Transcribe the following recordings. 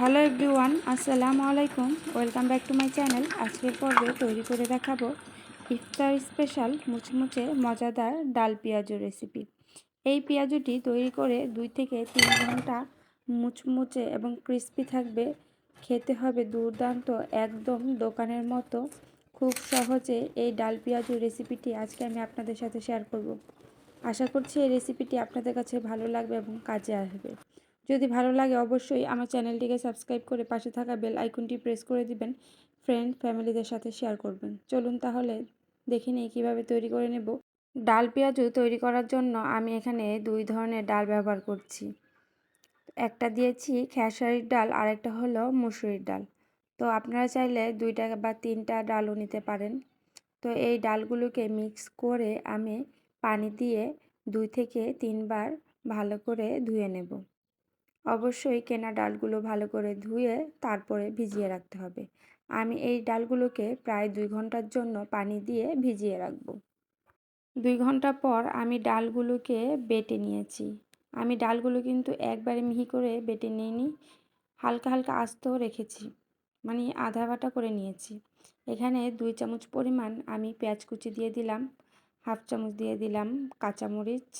Hello everyone, আসসালামু আলাইকুম। Welcome back to my channel. আজকের পর্বে তৈরি করে দেখাবো ইফতার স্পেশাল মুচমুচে মজাদার ডাল পেঁয়াজু রেসিপি এই পেঁয়াজুটি তৈরি করে দুই থেকে তিন ঘণ্টা মুচমুচে এবং ক্রিস্পি থাকবে। খেতে হবে দুর্দান্ত, একদম দোকানের মতো। খুব সহজে এই ডাল পেঁয়াজু রেসিপিটি আজকে আমি আপনাদের সাথে শেয়ার করব। আশা করছি এই রেসিপিটি আপনাদের কাছে ভালো লাগবে এবং কাজে আসবে। যদি ভালো লাগে অবশ্যই আমার চ্যানেলটিকে সাবস্ক্রাইব করে পাশে থাকা বেল আইকনটি প্রেস করে দিবেন ফ্রেন্ড ফ্যামিলিদের সাথে শেয়ার করবেন। চলুন তাহলে দেখে নিই কীভাবে তৈরি করে নেব। ডাল পেঁয়াজু তৈরি করার জন্য আমি এখানে দুই ধরনের ডাল ব্যবহার করছি। একটা দিয়েছি খেসারির ডাল আর একটা হলো মুসুরির ডাল। তো আপনারা চাইলে দুইটা বা তিনটা ডালও নিতে পারেন। তো এই ডালগুলোকে মিক্স করে আমি পানি দিয়ে দুই থেকে তিনবার ভালো করে ধুয়ে নেব। অবশ্যই কেনা ডালগুলো ভালো করে ধুয়ে তারপরে ভিজিয়ে রাখতে হবে। আমি এই ডালগুলোকে প্রায় দুই ঘণ্টার জন্য পানি দিয়ে ভিজিয়ে রাখব। দুই ঘণ্টা পর আমি ডালগুলোকে বেটে নিয়েছি। আমি ডালগুলো কিন্তু একবারে মিহি করে বেটে নিইনি, হালকা হালকা আস্তেও রেখেছি মানে আধা বাটা করে নিয়েছি। এখানে দুই চামচ পরিমাণ আমি পেঁয়াজ কুচি দিয়ে দিলাম, হাফ চামচ দিয়ে দিলাম কাঁচামরিচ,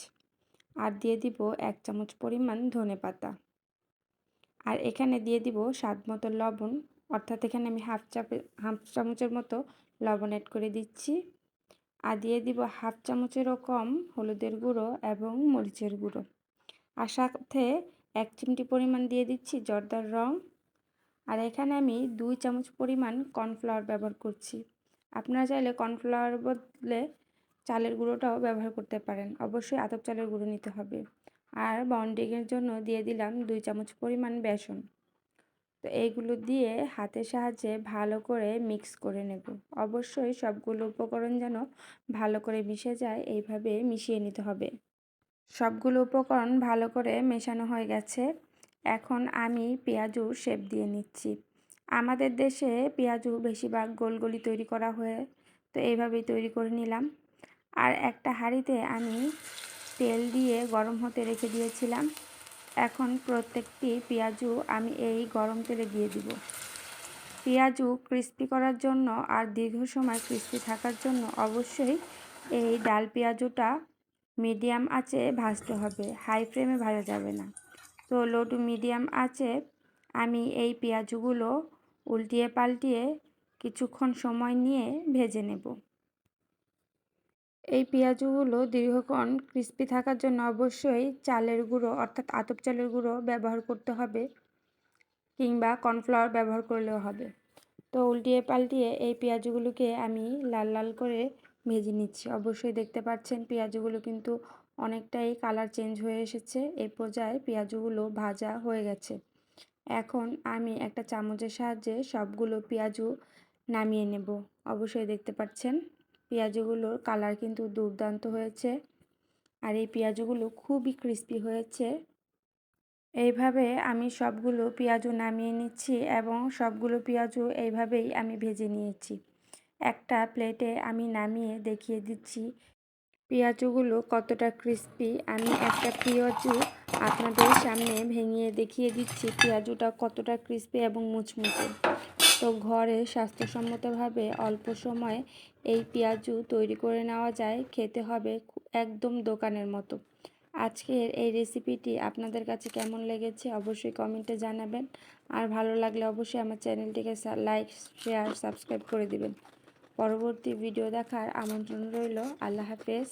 আর দিয়ে দিব এক চামচ পরিমাণ ধনে পাতা আর এখানে দিয়ে দিব স্বাদ মতো লবণ, অর্থাৎ এখানে আমি হাফ চাপে, হাফ চামচের মতো লবণ অ্যাড করে দিচ্ছি। আর দিয়ে দিব হাফ চামচেরও কম হলুদের গুঁড়ো এবং মরিচের গুঁড়ো। আর সাথে এক চিমটি পরিমাণ দিয়ে দিচ্ছি জর্দার রং। আর এখানে আমি দুই চামচ পরিমাণ কর্নফ্লাওয়ার ব্যবহার করছি। আপনারা চাইলে কর্নফ্লাওয়ার বদলে চালের গুঁড়োটাও ব্যবহার করতে পারেন। অবশ্যই আতপ চালের গুঁড়ো নিতে হবে। আর বন্ডিংয়ের জন্য দিয়ে দিলাম দুই চামচ পরিমাণ বেসন। তো এইগুলো দিয়ে হাতের সাহায্যে ভালো করে মিক্স করে নেব। অবশ্যই সবগুলো উপকরণ যেন ভালো করে মিশে যায়, এইভাবে মিশিয়ে নিতে হবে। সবগুলো উপকরণ ভালো করে মেশানো হয়ে গেছে। এখন আমি পেঁয়াজু শেপ দিয়ে নিচ্ছি। আমাদের দেশে পেঁয়াজু বেশিরভাগ গোলগলি তৈরি করা হয়ে, তো এইভাবেই তৈরি করে নিলাম। আর একটা হাঁড়িতে আমি তেল দিয়ে গরম হতে রেখে দিয়েছিলাম। এখন প্রত্যেকটি পেঁয়াজু আমি এই গরম তেলে দিয়ে দিব। পেঁয়াজু ক্রিস্পি করার জন্য আর দীর্ঘ সময় ক্রিস্পি থাকার জন্য অবশ্যই এই ডাল পেঁয়াজুটা মিডিয়াম আঁচে ভাজতে হবে। হাই ফ্লেমে ভাজা যাবে না। তো লো টু মিডিয়াম আঁচে আমি এই পেঁয়াজুগুলো উল্টিয়ে পাল্টিয়ে কিছুক্ষণ সময় নিয়ে ভেজে নেব। এই পেঁয়াজগুলো দীর্ঘক্ষণ ক্রিস্পি থাকার জন্য অবশ্যই চালের গুঁড়ো, অর্থাৎ আতপ চালের গুঁড়ো ব্যবহার করতে হবে কিংবা কর্নফ্লাওয়ার ব্যবহার করলেও হবে। তো উল্টিয়ে পাল্টিয়ে এই পেঁয়াজগুলোকে আমি লাল লাল করে ভেজে নিচ্ছি। অবশ্যই দেখতে পাচ্ছেন পেঁয়াজগুলো কিন্তু অনেকটাই কালার চেঞ্জ হয়ে এসেছে। এই পর্যায়ে পেঁয়াজগুলো ভাজা হয়ে গেছে। এখন আমি একটা চামচের সাহায্যে সবগুলো পেঁয়াজু নামিয়ে নেব। অবশ্যই দেখতে পাচ্ছেন। পেঁয়াজগুলোর কালার কিন্তু দুর্দান্ত হয়েছে। আর এই পেঁয়াজগুলো খুবই ক্রিস্পি হয়েছে। এইভাবে আমি সবগুলো পেঁয়াজও নামিয়ে নিচ্ছি এবং সবগুলো পেঁয়াজু এইভাবেই আমি ভেজে নিয়েছি। একটা প্লেটে আমি নামিয়ে দেখিয়ে দিচ্ছি পেঁয়াজগুলো কতটা ক্রিস্পি আমি একটা পেঁয়াজু আপনাদের সামনে ভেঙে দেখিয়ে দিচ্ছি পেঁয়াজুটা কতটা ক্রিস্পি এবং মুচমুচে। ঘরে স্বাস্থ্যসম্মতভাবে অল্প সময়ে এই পেঁয়াজু তৈরি করে নেওয়া যায়, খেতে হবে একদম দোকানের মতো। আজকের এই রেসিপিটি আপনাদের কাছে কেমন লেগেছে অবশ্যই কমেন্টে জানাবেন। আর ভালো লাগলে অবশ্যই আমার চ্যানেলটিকে লাইক, শেয়ার, সাবস্ক্রাইব করে দিবেন। পরবর্তী ভিডিও দেখার আমন্ত্রণ রইল। আল্লাহ হাফেজ।